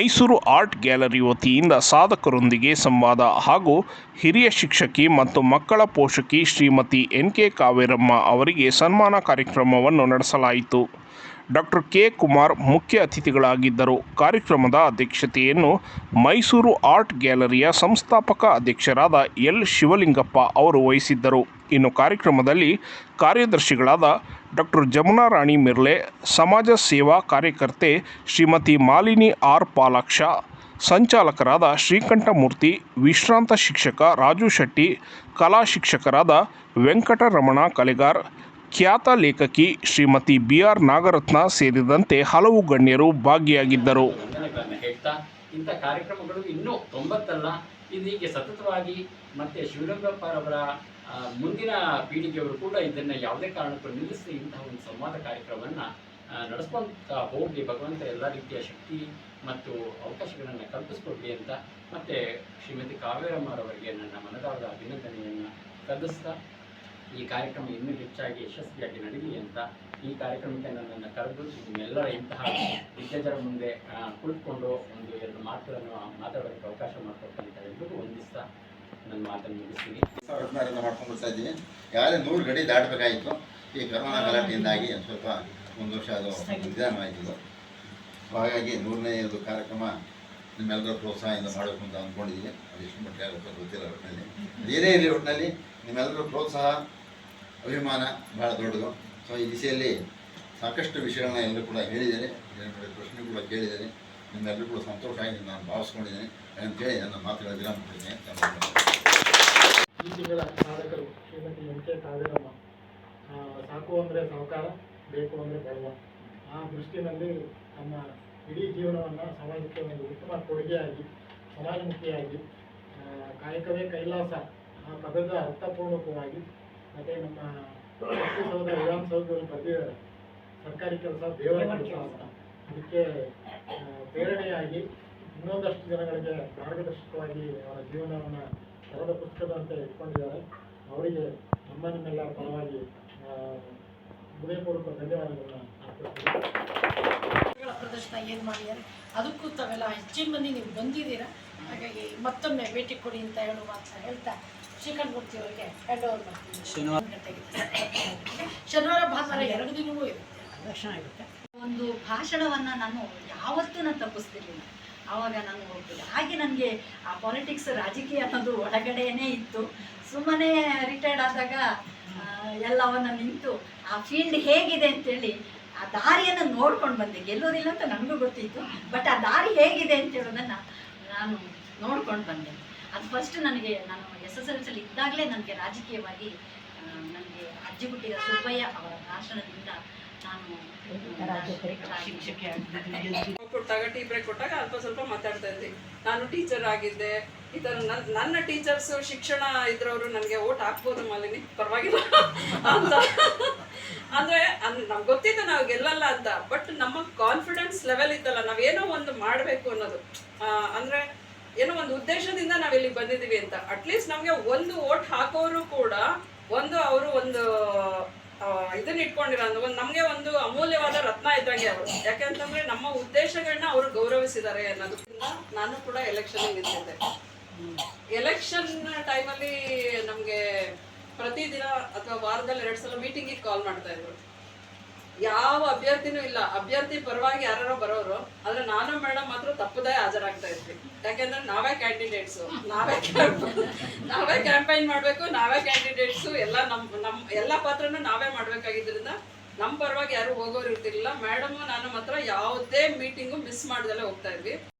Mysuru art gallery ವತಿಯಿಂದ ಸಾಧಕರೊಂದಿಗೆ ಸಂವಾದ ಹಾಗೂ ಹಿರಿಯ ಶಿಕ್ಷಕಿ ಮತ್ತು ಮಕ್ಕಳ ಪೋಷಕಿ ಶ್ರೀಮತಿ ಎನ್ ಕೆ ಕಾವೇರಮ್ಮ ಅವರಿಗೆ ಸನ್ಮಾನ ಕಾರ್ಯಕ್ರಮವನ್ನು ನಡೆಸಲಾಯಿತು. ಡಾಕ್ಟರ್ ಕೆ ಕುಮಾರ್ ಮುಖ್ಯ ಅತಿಥಿಗಳಾಗಿದ್ದರು. ಕಾರ್ಯಕ್ರಮದ ಅಧ್ಯಕ್ಷತೆಯನ್ನು ಮೈಸೂರು ಆರ್ಟ್ ಗ್ಯಾಲರಿಯ ಸಂಸ್ಥಾಪಕ ಅಧ್ಯಕ್ಷರಾದ ಎಲ್ ಶಿವಲಿಂಗಪ್ಪ ಅವರು ವಹಿಸಿದ್ದರು. ಇನ್ನು ಕಾರ್ಯಕ್ರಮದಲ್ಲಿ ಕಾರ್ಯದರ್ಶಿಗಳಾದ ಡಾಕ್ಟರ್ ಜಮುನಾ ರಾಣಿ ಮಿರ್ಲೆ, ಸಮಾಜ ಸೇವಾ ಕಾರ್ಯಕರ್ತೆ ಶ್ರೀಮತಿ ಮಾಲಿನಿ ಆರ್ ಪಾಲಾಕ್ಷ, ಸಂಚಾಲಕರಾದ ಶ್ರೀಕಂಠಮೂರ್ತಿ, ವಿಶ್ರಾಂತ ಶಿಕ್ಷಕ ರಾಜು ಶೆಟ್ಟಿ, ಕಲಾ ಶಿಕ್ಷಕರಾದ ವೆಂಕಟರಮಣ ಕಲೆಗಾರ್ ಖ್ಯಾತ ಲೇಖಕಿ ಶ್ರೀಮತಿ ಬಿ ಆರ್ ನಾಗರತ್ನ ಸೇರಿದಂತೆ ಹಲವು ಗಣ್ಯರು ಭಾಗಿಯಾಗಿದ್ದರು. ಹೇಳ್ತಾ, ಇಂಥ ಕಾರ್ಯಕ್ರಮಗಳು ಇನ್ನೂ ತೊಂಬತ್ತಲ್ಲ. ಇದು ಹೀಗೆ ಸತತವಾಗಿ ಮತ್ತೆ ಶಿವಲಿಂಗಪ್ಪರವರ ಮುಂದಿನ ಪೀಳಿಗೆಯವರು ಕೂಡ ಇದನ್ನು ಯಾವುದೇ ಕಾರಣಕ್ಕೂ ನಿಲ್ಲಿಸಿ ಇಂತಹ ಒಂದು ಸಂವಾದ ಕಾರ್ಯಕ್ರಮವನ್ನು ನಡೆಸ್ಕೊಂತ ಹೋಗಿ ಭಗವಂತ ಎಲ್ಲ ರೀತಿಯ ಶಕ್ತಿ ಮತ್ತು ಅವಕಾಶಗಳನ್ನು ಕಲ್ಪಿಸ್ಕೊಡ್ಲಿ ಅಂತ ಮತ್ತೆ ಶ್ರೀಮತಿ ಕಾವೇರಮ್ಮರವರಿಗೆ ನನ್ನ ಮನದಾದ ಅಭಿನಂದನೆಯನ್ನು ಸಲ್ಲಿಸ್ತಾ ಈ ಕಾರ್ಯಕ್ರಮ ಇನ್ನೂ ಹೆಚ್ಚಾಗಿ ಯಶಸ್ವಿಯಾಗಿ ನಡೀಲಿ ಅಂತ ಈ ಕಾರ್ಯಕ್ರಮಕ್ಕೆ ನನ್ನನ್ನು ಕರೆದು ನಿಮ್ಮೆಲ್ಲರ ಇಂತಹ ದಿಗ್ಗಜರ ಮುಂದೆ ಕುಳಿತುಕೊಂಡು ಒಂದು ಎರಡು ಮಾತುಗಳನ್ನು ಮಾತಾಡೋದಕ್ಕೆ ಅವಕಾಶ ಮಾಡಿಕೊಟ್ಟಂತ ಒಂದು ದಿವಸ ನನ್ನ ಮಾತನ್ನು ಮುಗಿಸ್ತೀನಿ. ಮಾಡ್ಕೊಂಡು ಬರ್ತಾ ಇದ್ದೀನಿ. ಯಾರೇ ನೂರು ಗಡಿ ದಾಟಬೇಕಾಯಿತು ಈ ಕರೋನಾ ಗಲಾಟೆಯಿಂದಾಗಿ ಒಂದ್ ಸ್ವಲ್ಪ ಒಂದು ವರ್ಷ ಅದು ನಿಧಾನವಾಯಿತು ಹಾಗಾಗಿ ನೂರನೇ ಇದು ಕಾರ್ಯಕ್ರಮ ನಿಮ್ಮೆಲ್ಲರ ಪ್ರೋತ್ಸಾಹದಿಂದ ಮಾಡಬೇಕು ಅಂತ ಅಂದ್ಕೊಂಡಿದ್ದೀನಿ. ಅದು ಎಷ್ಟು ಮಟ್ಟಿಗೆ ಗೊತ್ತಿಲ್ಲ ಒಟ್ಟಿನಲ್ಲಿ ಏನೇ ಇರಲಿ ಒಟ್ಟಿನಲ್ಲಿ ನಿಮ್ಮೆಲ್ಲರ ಪ್ರೋತ್ಸಾಹ ಅಭಿಮಾನ ಭಾಳ ದೊಡ್ಡದು. ಸೊ ಈ ದಿಸೆಯಲ್ಲಿ ಸಾಕಷ್ಟು ವಿಷಯಗಳನ್ನ ಎಲ್ಲರೂ ಕೂಡ ಹೇಳಿದ್ದೇನೆ ಎರಡು ಪ್ರಶ್ನೆ ಕೂಡ ಕೇಳಿದ್ದೇನೆ ನಿಮ್ಮೆಲ್ಲರೂ ಕೂಡ ಸಂತೋಷ ಆಗಿ ನಾನು ಭಾವಿಸ್ಕೊಂಡಿದ್ದೇನೆ. ಅಂತೇಳಿ ನನ್ನ ಮಾತುಗಳ ವಿರಾಮ ಕೊಡ್ತೀನಿ. ಈ ತಿಂಗಳ ಸಾಧಕರು ಶ್ರೀಮತಿ ಎಂಕೆ ಕೆ ಸಾಕು ಅಂದರೆ ಸಹಕಾರ ಬೇಕು ಅಂದರೆ ಬಡವ ಆ ದೃಷ್ಟಿನಲ್ಲಿ ನಮ್ಮ ಇಡೀ ಜೀವನವನ್ನು ಸಮಾಜಕ್ಕೆ ಒಂದು ಉತ್ತಮ ಕೊಡುಗೆಯಾಗಿ, ಸಮಾಜಮುಖಿಯಾಗಿ ಕಾಯಕವೇ ಕೈಲಾಸ ಆ ಪದದ ಅರ್ಥಪೂರ್ವಕವಾಗಿ ಮತ್ತು ನಮ್ಮ ಸೌಧ ವಿಧಾನಸೌಧದಲ್ಲಿ ಪ್ರತಿ ಸರ್ಕಾರಿ ಕೆಲಸ ದೇವರ ಕೆಲಸ ಅದಕ್ಕೆ ಪ್ರೇರಣೆಯಾಗಿ ಇನ್ನೊಂದಷ್ಟು ಜನಗಳಿಗೆ ಮಾರ್ಗದರ್ಶಕವಾಗಿ ಅವರ ಜೀವನವನ್ನು ಬರೆದ ಪುಸ್ತಕದಂತೆ ಇಟ್ಕೊಂಡಿದ್ದಾರೆ. ಅವರಿಗೆ ನಮ್ಮನ್ನೆಲ್ಲ ಪರವಾಗಿ ಹೃದಯಪೂರ್ವಕ ಧನ್ಯವಾದಗಳನ್ನ ಪ್ರದರ್ಶನ ಏನು ಮಾಡಿದ್ದಾರೆ? ಅದಕ್ಕೂ ತಾವೆಲ್ಲ ಹೆಚ್ಚಿನ ಮಂದಿ ನೀವು ಬಂದಿದ್ದೀರಾ? ಹಾಗಾಗಿ ಮತ್ತೊಮ್ಮೆ ಭೇಟಿ ಕೊಡಿ ಅಂತ ಹೇಳುವ ಅಂತ ಹೇಳ್ತಾ ಶ್ರೀಕಂಠ ಮೂರ್ತಿ ಅವರಿಗೆ ಹ್ಯಾಂಡ್ ಓವರ್ ಮಾಡ್ತೀನಿ ಶನಿವಾರ ಭಾನುವಾರ ಎರಡು ದಿನವೂ ಇರುತ್ತೆ. ದರ್ಶನ ಇರುತ್ತೆ ಒಂದು ಭಾಷಣವನ್ನು ನಾನು ಯಾವತ್ತೂ ನಾನು ತಪ್ಪಿಸ್ತಿರ್ಲಿಲ್ಲ. ಆವಾಗ ನಾನು ಹೋಗ್ತಿದ್ದೆ. ಹಾಗೆ ನನಗೆ ಆ ಪಾಲಿಟಿಕ್ಸ್ ರಾಜಕೀಯ ಅನ್ನೋದು ಒಳಗಡೆನೇ ಇತ್ತು. ಸುಮ್ಮನೆ ರಿಟೈರ್ಡ್ ಆದಾಗ ಎಲ್ಲವನ್ನ ನಿಂತು ಆ ಫೀಲ್ಡ್ ಹೇಗಿದೆ ಅಂತೇಳಿ ಆ ದಾರಿಯನ್ನು ನೋಡ್ಕೊಂಡು ಬಂದೆ. ಗೆಲ್ಲೋದಿಲ್ಲ ಅಂತ ನನಗೂ ಗೊತ್ತಿತ್ತು ಬಟ್ ಆ ದಾರಿ ಹೇಗಿದೆ ಅಂತ ಹೇಳೋದನ್ನು ನಾನು ನೋಡ್ಕೊಂಡು ಬಂದೆ. ಅದು ಫಸ್ಟ್ ನನಗೆ ನಾನು ಎಸ್ ಎಸ್ ಎಲ್ ಸಿಲಿ ಇದ್ದಾಗಲೇ ನನಗೆ ರಾಜಕೀಯವಾಗಿ ನನಗೆ ಅಜ್ಜಿ ಹುಟ್ಟಿದ ಸುಬ್ಬಯ್ಯ ಅವರ ಭಾಷಣದಿಂದ ನಾನು ಕೊಟ್ಟಾಗ ಟೀ ಬ್ರೇಕ್ ಕೊಟ್ಟಾಗ ಅಲ್ಪ ಸ್ವಲ್ಪ ಮಾತಾಡ್ತಾ ಇದ್ವಿ ನಾನು ಟೀಚರ್ ಆಗಿದ್ದೆ. ಈ ಥರ ನನ್ನ ನನ್ನ ಟೀಚರ್ಸ್ ಶಿಕ್ಷಣ ಇದ್ರವರು ನನಗೆ ಓಟ್ ಹಾಕ್ಬೋದು ಮಾಲಿನಿ. ಪರವಾಗಿಲ್ಲ. ಅಂತ. ಅಂದ್ರೆ ನಮ್ಗೆ ಗೊತ್ತಿತ್ತು ನಾವು ಗೆಲ್ಲಲ್ಲ ಅಂತ. ಬಟ್ ನಮ್ಮ ಕಾನ್ಫಿಡೆನ್ಸ್ ಲೆವೆಲ್ ಇತ್ತಲ್ಲ ನಾವೇನೋ ಒಂದು ಮಾಡಬೇಕು ಅನ್ನೋದು. ಅಂದ್ರೆ ಏನೋ ಒಂದು ಉದ್ದೇಶದಿಂದ ನಾವ್ ಇಲ್ಲಿಗೆ ಬಂದಿದ್ದೀವಿ ಅಂತ. ಅಟ್ಲೀಸ್ಟ್ ನಮ್ಗೆ ಒಂದು ಓಟ್ ಹಾಕೋರು ಕೂಡ ಒಂದು ಅವರು ಒಂದು ಇದನ್ನ ಇಟ್ಕೊಂಡಿರೋ ಒಂದು ನಮ್ಗೆ ಒಂದು ಅಮೂಲ್ಯವಾದ ರತ್ನ ಇದ್ದಂಗೆ ಅವರು. ಯಾಕೆಂತಂದ್ರೆ ನಮ್ಮ ಉದ್ದೇಶಗಳನ್ನ ಅವರು ಗೌರವಿಸಿದ್ದಾರೆ ಅನ್ನೋದ್ರಿಂದ ನಾನು ಕೂಡ ಎಲೆಕ್ಷನ್ ನಿಂತಿದ್ದೆ. ಎಲೆಕ್ಷನ್ ಟೈಮಲ್ಲಿ ನಮ್ಗೆ ಪ್ರತಿದಿನ ಅಥವಾ ವಾರದಲ್ಲಿ ಎರಡು ಸಲ ಮೀಟಿಂಗಿಗೆ ಕಾಲ್ ಮಾಡ್ತಾ ಇದ್ರು. ಯಾವ ಅಭ್ಯರ್ಥಿನೂ ಇಲ್ಲ. ಅಭ್ಯರ್ಥಿ ಪರವಾಗಿ ಯಾರೋ ಬರೋರು, ಆದ್ರೆ ನಾನು ಮೇಡಮ್ ಮಾತ್ರ ತಪ್ಪದೇ ಹಾಜರಾಗ್ತಾ ಇದ್ವಿ. ಯಾಕೆಂದ್ರೆ ನಾವೇ ಕ್ಯಾಂಡಿಡೇಟ್ಸ್ ನಾವೇ ನಾವೇ ಕ್ಯಾಂಪೈನ್ ಮಾಡ್ಬೇಕು, ನಾವೇ ಕ್ಯಾಂಡಿಡೇಟ್ಸ್ ಎಲ್ಲ ನಮ್ ನಮ್, ಎಲ್ಲ ಪಾತ್ರನೂ ನಾವೇ ಮಾಡ್ಬೇಕಾಗಿದ್ರಿಂದ ನಮ್ ಪರವಾಗಿ ಯಾರು ಹೋಗೋರು ಇರ್ತಿರ್ಲಿಲ್ಲ. ಮೇಡಮ್ ನಾನು ಮಾತ್ರ ಯಾವುದೇ ಮೀಟಿಂಗು ಮಿಸ್ ಮಾಡ್ದಲ್ಲೇ ಹೋಗ್ತಾ ಇದ್ವಿ.